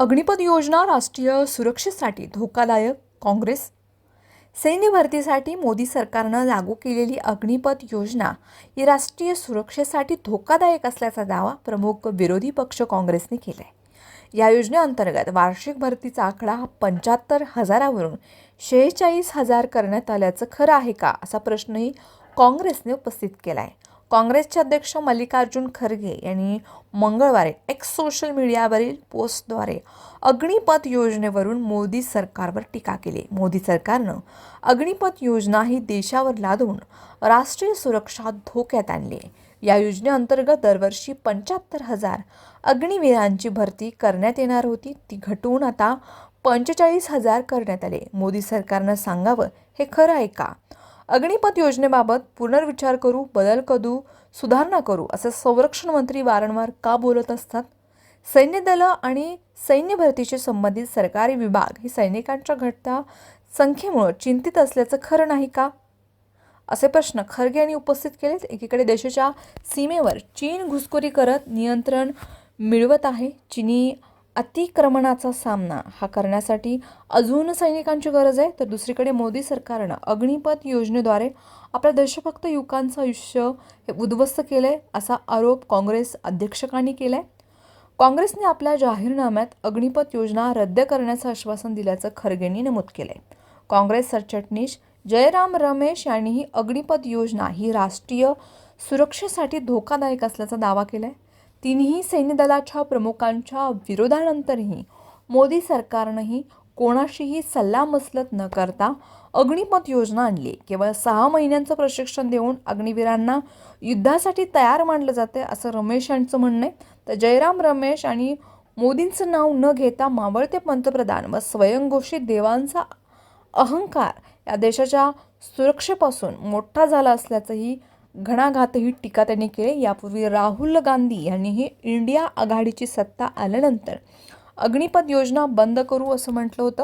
अग्निपथ योजना राष्ट्रीय सुरक्षेसाठी धोकादायक? काँग्रेस? सैन्य भरतीसाठी मोदी सरकारनं लागू केलेली अग्निपथ योजना ही राष्ट्रीय सुरक्षेसाठी धोकादायक असल्याचा दावा प्रमुख विरोधी पक्ष काँग्रेसने केला आहे या योजनेअंतर्गत वार्षिक भरतीचा आकडा पंच्याहत्तर हजारावरून शेहेचाळीस हजार करण्यात आल्याचं खरं आहे का असा प्रश्नही काँग्रेसने उपस्थित केला आहे काँग्रेसचे अध्यक्ष मल्लिकार्जुन खरगे यांनी मंगळवारी एक्स सोशल मीडियावरील पोस्टद्वारे अग्निपथ योजनेवरून मोदी सरकारवर टीका केली. मोदी सरकारनं अग्निपथ योजना ही देशावर लादून राष्ट्रीय सुरक्षा धोक्यात आणली. आहे या योजनेअंतर्गत दरवर्षी पंच्याहत्तर हजार अग्निवीरांची भरती करण्यात येणार होती. ती घटवून आता पंचेचाळीस हजार करण्यात आले. मोदी सरकारनं सांगावं हे खरं आहे का? अग्निपथ योजनेबाबत पुनर्विचार करू बदल करू सुधारणा करू असं संरक्षण मंत्री वारंवार का बोलत असतात? सैन्य दलं आणि सैन्य भरतीशी संबंधित सरकारी विभाग हे सैनिकांच्या घटता संख्येमुळं चिंतित असल्याचं खरं नाही का? असे प्रश्न खरगे यांनी उपस्थित केलेत. एकीकडे देशाच्या सीमेवर चीन घुसखोरी करत नियंत्रण मिळवत आहे. चिनी अतिक्रमणाचा सामना हा करण्यासाठी अजून सैनिकांची गरज आहे. तर दुसरीकडे मोदी सरकारनं अग्निपथ योजनेद्वारे आपल्या देशभक्त युवकांचं आयुष्य हे उद्ध्वस्त केलं आहे असा आरोप काँग्रेस अध्यक्षकांनी केला आहे काँग्रेसने आपल्या जाहीरनाम्यात अग्निपथ योजना रद्द करण्याचं आश्वासन दिल्याचं खरगेंनी नमूद केलं आहे काँग्रेस सरचिटणीस जयराम रमेश यांनीही अग्निपथ योजना ही राष्ट्रीय सुरक्षेसाठी धोकादायक असल्याचा दावा केला आहे तिन्ही सैन्यदलाच्या प्रमुखांच्या विरोधानंतरही मोदी सरकारनंही कोणाशीही सल्लामसलत न करता अग्निपथ योजना आणली. केवळ सहा महिन्यांचं प्रशिक्षण देऊन अग्निवीरांना युद्धासाठी तयार मानलं जाते असं रमेश यांचं म्हणणं आहे. तर जयराम रमेश आणि मोदींचं नाव न घेता मावळते पंतप्रधान व स्वयंघोषित देवांचा अहंकार या देशाच्या सुरक्षेपासून मोठा झाला असल्याचंही घणाघातही टीका त्यांनी केली. यापूर्वी राहुल गांधी यांनीही इंडिया आघाडीची सत्ता आल्यानंतर अग्निपथ योजना बंद करू असं म्हटलं होतं.